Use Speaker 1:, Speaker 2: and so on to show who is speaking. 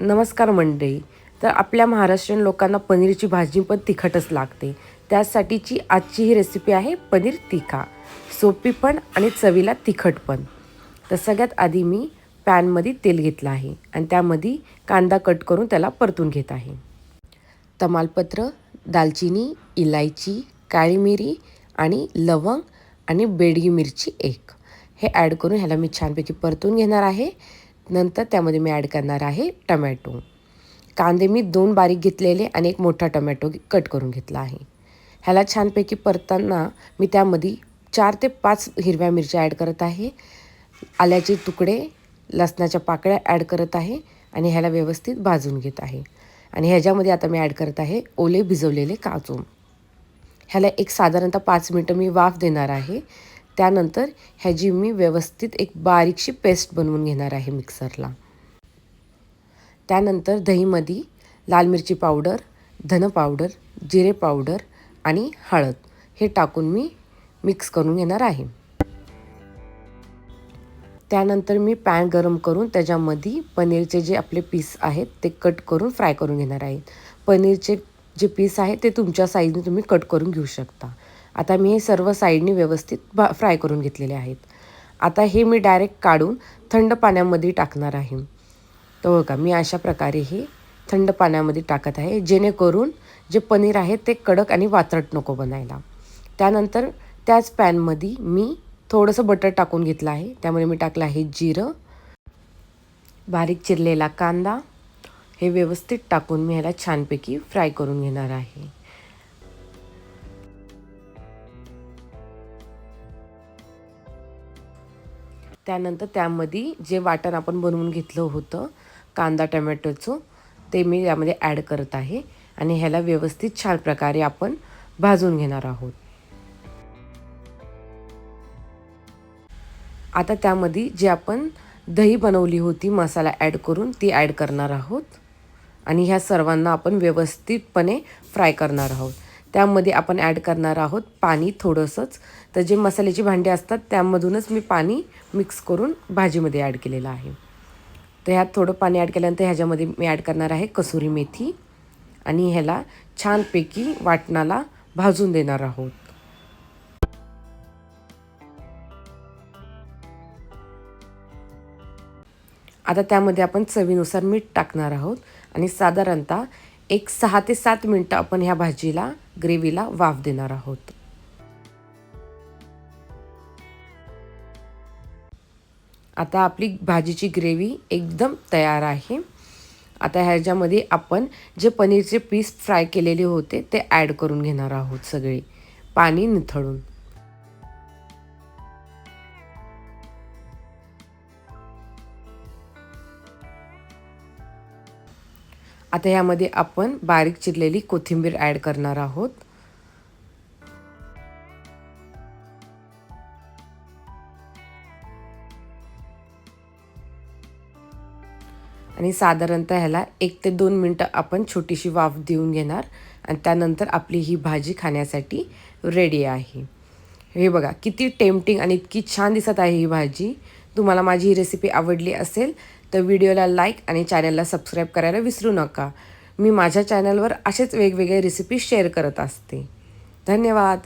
Speaker 1: नमस्कार मंडळी. तर आपल्या महाराष्ट्रीयन लोकांना पनीरची भाजी पण तिखटच लागते. त्यासाठीची आजची ही रेसिपी आहे पनीर तिखा सोपी पण आणि चवीला तिखट पण. तर सगळ्यात आधी मी पॅनमध्ये तेल घेतलं आहे आणि त्यामध्ये कांदा कट करून त्याला परतून घेत आहे. तमालपत्र दालचिनी इलायची काळी मिरी आणि लवंग आणि बेडगी मिरची एक. हे ॲड करून ह्याला मी छानपैकी परतून घेणार आहे. नंतर त्यामध्ये मी ॲड करणार आहे टमॅटो कांदे मी दोन बारीक घेतलेले आणि एक मोठा टमॅटो कट करून घेतला आहे. ह्याला छानपैकी परताना मी त्यामध्ये चार ते पाच हिरव्या मिरच्या ॲड करत आहे. आल्याचे तुकडे लसणाच्या पाकळ्या ॲड करत आहे आणि ह्याला व्यवस्थित भाजून घेत आहे. आणि ह्याच्यामध्ये आता मी ॲड करत आहे ओले भिजवलेले काजू. ह्याला एक साधारणतः पाच मिनटं मी वाफ देणार आहे. त्यानंतर ह्याची मी व्यवस्थित एक बारीकशी पेस्ट बनवून घेणार आहे मिक्सरला. त्यानंतर दहीमध्ये लाल मिरची पावडर धन पावडर जिरे पावडर आणि हळद हे टाकून मी मिक्स करून घेणार आहे. त्यानंतर मी पॅन गरम करून त्याच्यामध्ये पनीरचे जे आपले पीस आहेत ते कट करून फ्राय करून घेणार आहे. पनीरचे जे पीस आहे ते तुमच्या साईजने तुम्ही कट करून घेऊ शकता. आता मी हे सर्व साईडने व्यवस्थित भा फ्राय करून घेतलेले आहेत. आता हे मी डायरेक्ट काढून थंड पाण्यामध्ये टाकणार आहे. तर हो का मी अशा प्रकारे हे थंड पाण्यामध्ये टाकत आहे जेणेकरून जे पनीर आहे ते कडक आणि वातरट नको बनायला. त्यानंतर त्याच पॅनमध्ये मी थोडंसं बटर टाकून घेतलं आहे. त्यामुळे मी टाकलं आहे जिरं बारीक चिरलेला कांदा. हे व्यवस्थित टाकून मी ह्याला छानपैकी फ्राय करून घेणार आहे. त्यानंतर त्यामध्ये जे वाटण आपण बनवून घेतलं होतं कांदा टमॅटोचं ते मी यामध्ये ॲड करत आहे. आणि ह्याला व्यवस्थित छान प्रकारे आपण भाजून घेणार आहोत. आता त्यामध्ये जे आपण दही बनवली होती मसाला ॲड करून ती ॲड करणार आहोत. आणि ह्या सर्वांना आपण व्यवस्थितपणे फ्राय करणार आहोत. त्यामध्ये आपण ॲड करणार आहोत पाणी थोडंसंच. तर जे मसाल्याची भांडी असतात त्यामधूनच मी पाणी मिक्स करून भाजीमध्ये ॲड केलेलं आहे. तर ह्यात थोडं पाणी ॲड केल्यानंतर ह्याच्यामध्ये मी ॲड करणार आहे कसुरी मेथी. आणि ह्याला छानपैकी वाटणाला भाजून देणार आहोत. आता त्यामध्ये आपण चवीनुसार मीठ टाकणार आहोत. आणि साधारणतः एक सहा ते सात मिनटं आपण ह्या भाजीला ग्रेव्हीला वाफ देणार आहोत. आता आपली भाजीची ग्रेव्ही एकदम तयार आहे. आता ह्याच्यामध्ये आपण जे पनीरचे पीस फ्राय केलेले होते ते ॲड करून घेणार आहोत सगळे. पाणी निथळून. आता यामध्ये आपण बारीक चिरलेली कोथिंबीर ॲड करणार आहोत. आणि साधारणतः ह्याला एक ते दोन मिनटं आपण छोटीशी वाफ देऊन घेणार आणि त्यानंतर आपली ही भाजी खाण्यासाठी रेडी आहे. हे बघा किती टेम्पटिंग आणि इतकी छान दिसत आहे ही भाजी. तुम्हाला माझी ही रेसिपी आवडली असेल तर व्हिडिओला लाईक आणि चॅनलला सबस्क्राईब करायला विसरू नका. मी माझ्या चॅनलवर असेच वेगवेगळे रेसिपी शेअर करत असते. धन्यवाद.